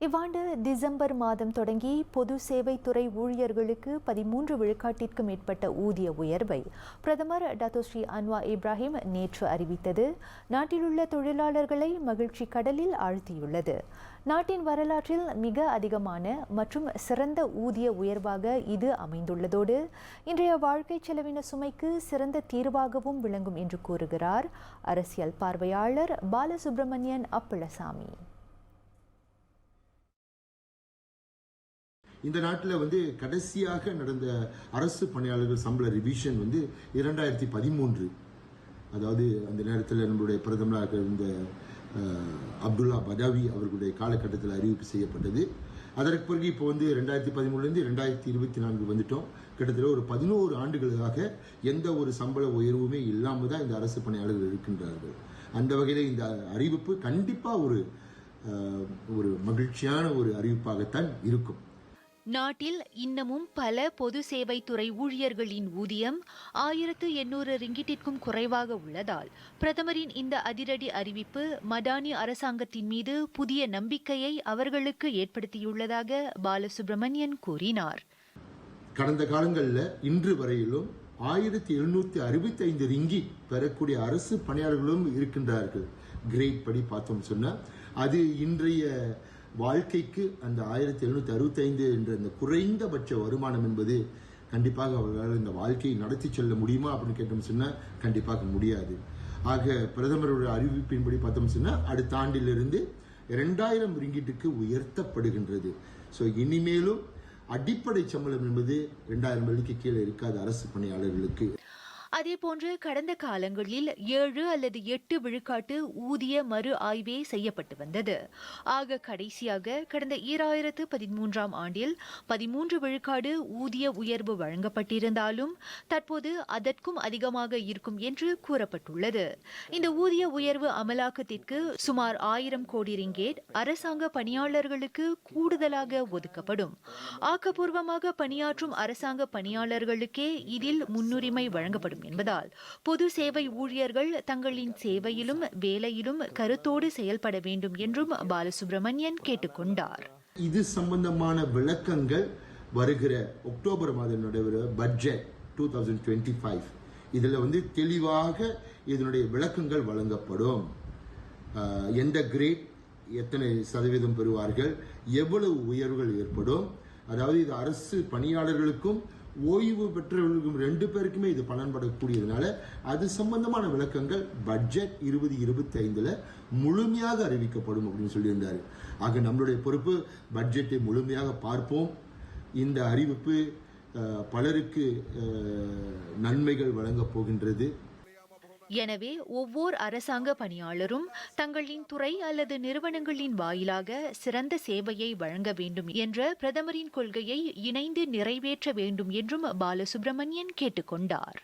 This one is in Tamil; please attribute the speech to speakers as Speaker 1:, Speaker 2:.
Speaker 1: இவ்வாண்டு டிசம்பர் மாதம் தொடங்கி பொது சேவைத்துறை ஊழியர்களுக்கு பதிமூன்று விழுக்காட்டிற்கு மேற்பட்ட ஊதிய உயர்வை பிரதமர் டத்தோஸ்ரீ அன்வா இப்ராஹிம் நேற்று அறிவித்தது. நாட்டிலுள்ள தொழிலாளர்களை மகிழ்ச்சி கடலில் ஆழ்த்தியுள்ளது. நாட்டின் வரலாற்றில் மிக அதிகமான மற்றும் சிறந்த ஊதிய உயர்வாக இது அமைந்துள்ளதோடு இன்றைய வாழ்க்கை செலவின சுமைக்கு சிறந்த தீர்வாகவும் விளங்கும் என்று கூறுகிறார் அரசியல் பார்வையாளர் பாலசுப்ரமணியன் அப்பளசாமி
Speaker 2: இந்த நாட்டில் வந்து கடைசியாக நடந்த அரசு பணியாளர்கள் சம்பள ரிவிஷன் வந்து இரண்டாயிரத்தி பதிமூன்று. அதாவது அந்த நேரத்தில் நம்மளுடைய பிரதமராக இருந்த அப்துல்லா பதாவி அவர்களுடைய காலகட்டத்தில் அறிவிப்பு செய்யப்பட்டது. அதற்கு பிறகு இப்போ வந்து ரெண்டாயிரத்தி பதிமூணுலேருந்து ரெண்டாயிரத்தி இருபத்தி நான்கு வந்துட்டோம். கிட்டத்தட்ட ஒரு பதினோரு ஆண்டுகளாக எந்த ஒரு சம்பள உயர்வுமே இல்லாமல் தான் இந்த அரசு பணியாளர்கள் இருக்கின்றார்கள். அந்த வகையில் இந்த அறிவிப்பு கண்டிப்பாக ஒரு ஒரு மகிழ்ச்சியான ஒரு அறிவிப்பாகத்தான் இருக்கும்.
Speaker 3: நாட்டில் இன்னமும் பல பொது சேவைத்துறை ஊழியர்களின் ஊதியம் ஆயிரத்து எண்ணூறு ரிங்கிட்டிற்கும் குறைவாக உள்ளதால் பிரதமரின் இந்த அதிரடி அறிவிப்பு மடானி அரசாங்கத்தின் மீது புதிய நம்பிக்கையை அவர்களுக்கு ஏற்படுத்தியுள்ளதாக பாலசுப்ரமணியன் கூறினார்.
Speaker 2: கடந்த காலங்களில் இன்று வரையிலும் ஆயிரத்தி எழுநூத்தி அறுபத்தி ஐந்து ரிங்கி பெறக்கூடிய அரசு பணியாளர்களும் இருக்கின்றார்கள். கிரேட் படி பார்த்தோம் சொன்னா அது இன்றைய வாழ்க்கைக்கு அந்த ஆயிரத்தி எழுநூத்தி அறுபத்தி ஐந்து என்ற அந்த குறைந்தபட்ச வருமானம் என்பது கண்டிப்பாக அவர்களால் இந்த வாழ்க்கையை நடத்தி செல்ல முடியுமா அப்படின்னு கேட்டோம் சொன்னா கண்டிப்பாக முடியாது. ஆக பிரதமருடைய அறிவிப்பின்படி பார்த்தோம் சொன்னா அடுத்த ஆண்டிலிருந்து இரண்டாயிரம் ரிங்கிட்டுக்கு உயர்த்தப்படுகின்றது. ஸோ இனிமேலும் அடிப்படை சம்பளம் என்பது இரண்டாயிரம் வெள்ளிக்கு கீழே இருக்காது அரசு பணியாளர்களுக்கு.
Speaker 3: அதேபோன்று கடந்த காலங்களில் ஏழு அல்லது எட்டு விழுக்காட்டு ஊதிய மறு ஆய்வே செய்யப்பட்டு வந்தது. ஆக கடைசியாக கடந்த ஈராயிரத்து பதிமூன்றாம் ஆண்டில் பதிமூன்று விழுக்காடு ஊதிய உயர்வு வழங்கப்பட்டிருந்தாலும் தற்போது அதற்கும் அதிகமாக இருக்கும் என்று கூறப்பட்டுள்ளது. இந்த ஊதிய உயர்வு அமலாக்கத்திற்கு சுமார் ஆயிரம் கோடி ரிங்கேட் அரசாங்க பணியாளர்களுக்கு கூடுதலாக ஒதுக்கப்படும். ஆக்கப்பூர்வமாக பணியாற்றும் அரசாங்க பணியாளர்களுக்கே இதில் முன்னுரிமை வழங்கப்படும் என்பதால். பொது சேவை ஊழியர்கள் தங்களின் சேவையிலும் வேலையிலும் கருத்தோடு செயல்பட வேண்டும் என்றும் பாலசுப்ரமணியன் கேட்டுக்கொண்டார்.
Speaker 2: இது சம்பந்தமான விளக்கங்கள் வருகிற அக்டோபர் மாதம் நடைபெற budget two thousand twenty five இதில் வந்து தெளிவாக இதனுடைய விளக்கங்கள் வழங்கப்படும். எந்த கிரேட் எத்தனை சதவீதம் பெறுவார்கள் எவ்வளவு உயர்வுகள் ஏற்படும் அதாவது இது அரசு பணியாளர்களுக்கும் ஓய்வு பெற்றவர்களுக்கும் ரெண்டு பேருக்குமே இது பலன்படக்கூடியதுனால அது சம்பந்தமான விளக்கங்கள் பட்ஜெட் இருபது இருபத்தி ஐந்தில் முழுமையாக அறிவிக்கப்படும் அப்படின்னு சொல்லியிருந்தார். ஆக நம்மளுடைய பொறுப்பு பட்ஜெட்டை முழுமையாக பார்ப்போம். இந்த அறிவிப்பு பலருக்கு நன்மைகள் வழங்கப் போகின்றது.
Speaker 3: எனவே ஒவ்வொரு அரசாங்க பணியாளரும் தங்களின் துறை அல்லது நிறுவனங்களின் வாயிலாக சிறந்த சேவையை வழங்க வேண்டும் என்ற பிரதமரின் கொள்கையை இணைந்து நிறைவேற்ற வேண்டும் என்றும் பாலசுப்ரமணியன் கேட்டுக்கொண்டார்.